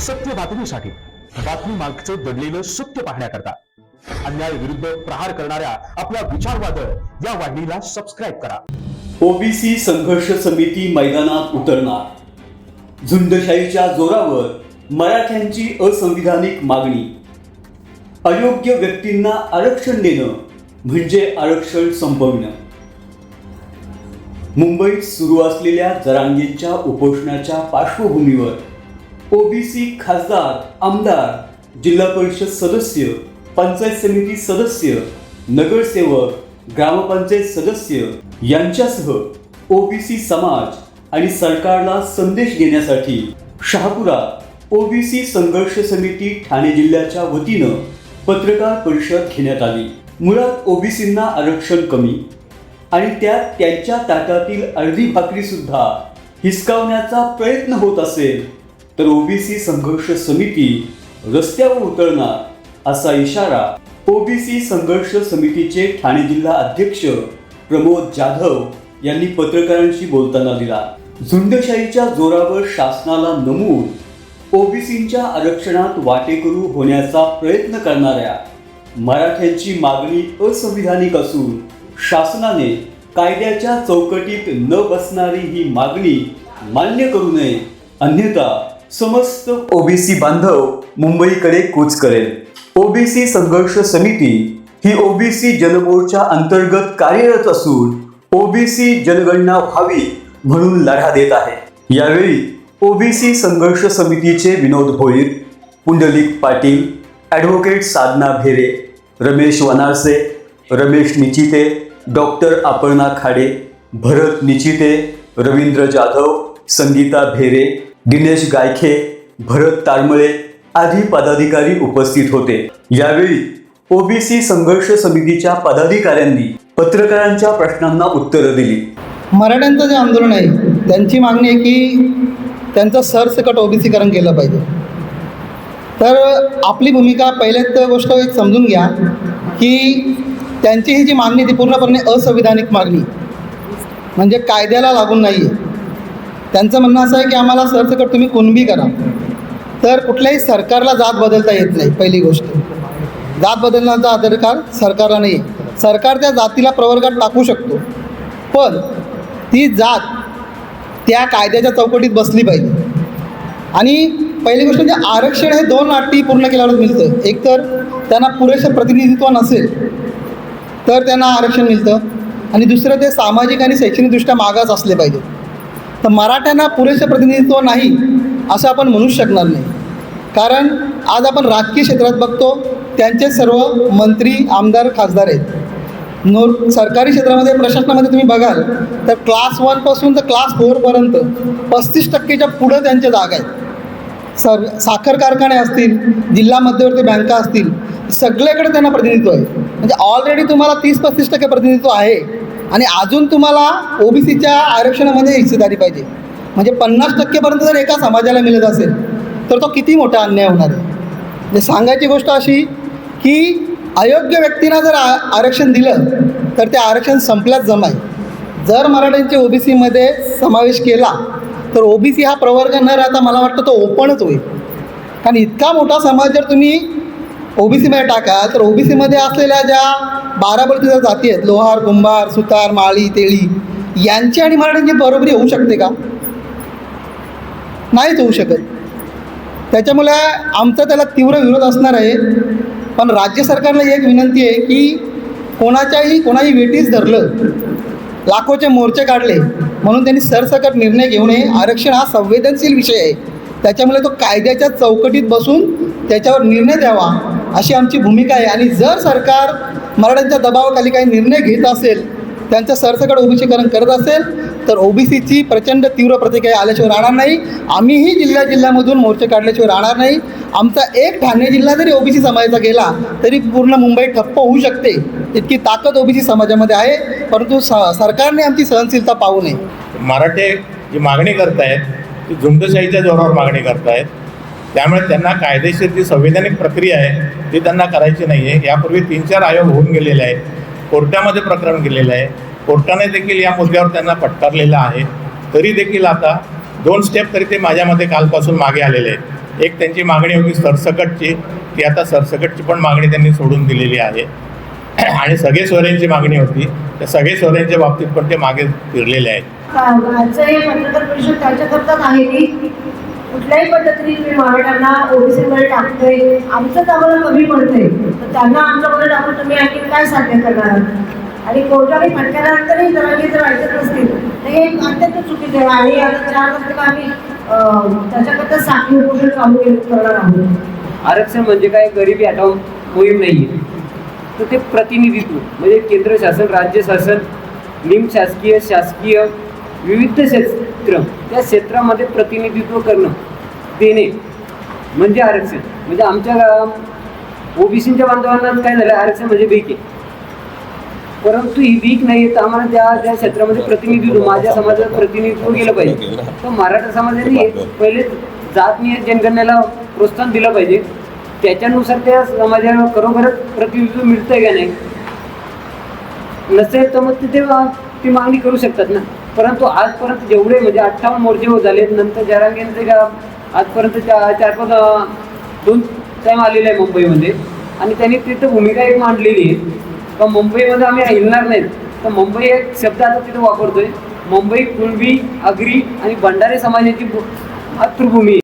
सत्य बातमीसाठी बातमी मागचं दडलेलं सत्य पाहण्याकरता अन्याय विरुद्ध प्रहार करणाऱ्या आपल्या विचारवादळ या वाहिनीला सबस्क्राईब करा. ओबीसी संघर्ष समिती मैदानात उतरणार. झुंडशाहीच्या जोरावर मराठ्यांची असंविधानिक मागणी. अयोग्य व्यक्तींना आरक्षण देणं म्हणजे आरक्षण संपविणं. मुंबईत सुरू असलेल्या जरांगींच्या उपोषणाच्या पार्श्वभूमीवर ओबीसी खासदार आमदार जिल्हा परिषद सदस्य पंचायत समिती सदस्य नगरसेवक ग्रामपंचायत सदस्य यांच्यासह ओबीसी समाज आणि सरकारला संदेश देण्यासाठी शहापुरात ओबीसी संघर्ष समिती ठाणे जिल्ह्याच्या वतीनं पत्रकार परिषद घेण्यात आली. मुळात ओबीसींना आरक्षण कमी आणि त्यात त्यांच्या ताटातील अर्धी भाकरी सुद्धा हिसकावण्याचा प्रयत्न होत असेल तर ओबीसी संघर्ष समिती रस्त्यावर उतरणार असा इशारा ओबीसी संघर्ष समितीचे ठाणे जिल्हा अध्यक्ष प्रमोद जाधव यांनी पत्रकारांशी बोलताना दिला. झुंडशाहीच्या जोरावर शासनाला नमूद ओबीसींच्या आरक्षणात वाटेकरू होण्याचा प्रयत्न करणाऱ्या मराठ्यांची मागणी असंविधानिक असून शासनाने कायद्याच्या चौकटीत न बसणारी ही मागणी मान्य करू नये अन्यथा समस्त ओबीसी बांधव मुंबईकडे कूच करेल. ओबीसी संघर्ष समिती ही ओबीसी जनमोर्चा अंतर्गत कार्यरत असून ओबीसी जनगणना व्हावी म्हणून लढा देत आहे. यावेळी ओबीसी संघर्ष समितीचे विनोद भोईर पुंडलिक पाटील ॲडव्होकेट साधना भेरे रमेश वनारसे रमेश निचिते डॉक्टर अपर्णा खाडे भरत निचिते रवींद्र जाधव संगीता भेरे दिनेश गायखे भरत तारमळे आदी पदाधिकारी उपस्थित होते. यावेळी ओबीसी संघर्ष समितीच्या पदाधिकाऱ्यांनी पत्रकारांच्या प्रश्नांना उत्तरं दिली. मराठ्यांचं जे आंदोलन आहे त्यांची मागणी आहे की त्यांचं सरसकट ओबीसीकरण केलं पाहिजे. तर आपली भूमिका पहिल्यात गोष्ट एक समजून घ्या की त्यांची ही जी मागणी ती पूर्णपणे असंविधानिक मागणी. म्हणजे कायद्याला लागून नाही आहे त्यांचं म्हणणं असं आहे की आम्हाला सरसकट तुम्ही कुणबी करा. तर कुठल्याही सरकारला जात बदलता येत नाही पहिली गोष्ट. जात बदलण्याचा अधिकार सरकारला नाही आहे सरकार त्या जातीला प्रवर्गात टाकू शकतो. पण ती जात त्या कायद्याच्या चौकटीत बसली पाहिजे. आणि पहिली गोष्ट म्हणजे आरक्षण हे दोन अटी पूर्ण केल्यावर मिळतं. एक तर त्यांना पुरेसं प्रतिनिधित्व नसेल तर त्यांना आरक्षण मिळतं. आणि दुसरं ते सामाजिक आणि शैक्षणिकदृष्ट्या मागास असले पाहिजे तर मराठ्यांना पुरेसे प्रतिनिधित्व नाही असं आपण म्हणू शकणार नाही. कारण आज आपण राजकीय क्षेत्रात बघतो त्यांचे सर्व मंत्री आमदार खासदार आहेत. नो सरकारी क्षेत्रामध्ये प्रशासनामध्ये तुम्ही बघाल तर क्लास वनपासून तर क्लास फोरपर्यंत पस्तीस टक्केच्या पुढं त्यांच्या जागा आहेत. सर साखर कारखाने असतील जिल्हा मध्यवर्ती बँका असतील सगळ्याकडे त्यांना प्रतिनिधित्व आहे. म्हणजे ऑलरेडी तुम्हाला तीस पस्तीस टक्के प्रतिनिधित्व आहे. आणि अजून तुम्हाला ओबीसीच्या आरक्षणामध्ये हिस्सेदारी पाहिजे. म्हणजे पन्नास टक्केपर्यंत जर एका समाजाला मिळत असेल तर तो किती मोठा अन्याय होणार आहे? म्हणजे सांगायची गोष्ट अशी की अयोग्य व्यक्तींना जर आ आरक्षण दिलं तर ते आरक्षण संपल्याच जमाय. जर मराठ्यांचे ओबीसीमध्ये समावेश केला तर ओबीसी हा प्रवर्ग न राहता मला वाटतं तो ओपनच होईल. कारण इतका मोठा समाज जर तुम्ही ओबीसीमध्ये टाका. तर ओबीसीमध्ये असलेल्या ज्या बाराबरतीच्या जाती आहेत लोहार कुंभार सुतार माळी तेळी यांची आणि मराठ्यांची बरोबरी होऊ शकते का? नाहीच होऊ शकत. त्याच्यामुळे आमचा त्याला तीव्र विरोध असणार आहे. पण राज्य सरकारला एक विनंती आहे की कोणाच्याही कोणाही वेटीस धरलं लाखोचे मोर्चे काढले म्हणून त्यांनी सरसकट निर्णय घेऊ नये आरक्षण हा संवेदनशील विषय आहे. त्याच्यामुळे तो कायद्याच्या चौकटीत बसून त्याच्यावर निर्णय द्यावा. अशी आमची भूमिका आहे. आणि जर सरकार मराठ्यांच्या दबावाखाली काही निर्णय घेत असेल त्यांचं सरसकट ओबीसीकरण करत असेल तर ओबीसीची प्रचंड तीव्र प्रतिक्रिया आल्याशिवाय राहणार नाही. आम्हीही जिल्ह्या जिल्ह्यामधून मोर्चे काढल्याशिवाय राहणार नाही. आमचा एक ठाणे जिल्हा जरी ओबीसी समाजाचा गेला तरी पूर्ण मुंबई ठप्प होऊ शकते. इतकी ताकद ओबीसी समाजामध्ये आहे परंतु स सरकारने आमची सहनशीलता पाहू नये. मराठे जी मागणी करतायत ती झुंडशाहीच्या जोरावर मागणी करतायत. त्यामुळे त्यांना कायदेशीर जी संवैधानिक प्रक्रिया आहे ती त्यांना करायची नाही आहे यापूर्वी तीन चार आयोग होऊन गेलेले आहेत. कोर्टामध्ये प्रकरण गेलेलं आहे. कोर्टाने देखील या मुद्द्यावर त्यांना फटकारलेलं आहे. तरी देखील आता दोन स्टेप तरी ते माझ्यामध्ये कालपासून मागे आलेले आहेत. एक त्यांची मागणी होती सरसकटची ती आता सरसकटची पण मागणी त्यांनी सोडून दिलेली आहे. आणि सगळे सोयऱ्यांची मागणी होती. त्या सगळे सोयऱ्यांच्या बाबतीत पण ते मागे फिरलेले आहेत. कुठल्याही पद्धतीने तुम्ही मराठ्यांना ओबीसीमध्ये टाकतोय आमचंच आम्हाला कमी पडतंय. तर त्यांना आमच्यामध्ये टाकून तुम्ही आणखी काय साध्य करणार आहात? आणि कोर्टाने फटक्यानंतरही जरांगी जर ऐकत नसतील तर हे अत्यंत चुकीचं आहे. आणि आता चार तारखेला आम्ही त्याच्याकरता साखळी उपोषण चालू केलं- करणार आहोत. आरक्षण म्हणजे काय? गरिबी हटाव मोहीम नाही आहे तर ते प्रतिनिधित्व. म्हणजे केंद्र शासन राज्य शासन निम शासकीय शासकीय विविध क्षेत्र त्या क्षेत्रामध्ये प्रतिनिधित्व करणं देणे म्हणजे आरक्षण. म्हणजे आमच्या ओबीसीच्या बांधवांना काय झालं? आरक्षण म्हणजे वीक आहे. परंतु ही वीक नाही तर आम्हाला त्या त्या क्षेत्रामध्ये प्रतिनिधित्व माझ्या समाजात प्रतिनिधित्व केलं पाहिजे. तर मराठा समाजाने पहिले जात नियत जनगणनेला प्रोत्साहन दिलं पाहिजे. त्याच्यानुसार त्या समाजाला खरोखरच प्रतिनिधित्व मिळतंय का नाही? नसेल तर मग तिथे ती मागणी करू शकतात ना. परंतु आजपर्यंत जेवढे म्हणजे अठ्ठावन्न मोर्चे होत झाले नंतर जरांगेंचे का आजपर्यंत चार चार पाच दोन टाईम आलेले आहे मुंबईमध्ये. आणि त्यांनी तिथं भूमिका एक मांडलेली आहे. का मुंबईमध्ये आम्ही हिलणार नाहीत. तर मुंबई एक शब्द आता तिथं वापरतोय. मुंबई कुणबी आगरी आणि भंडारे समाजाची भू- मातृभूमी आहे.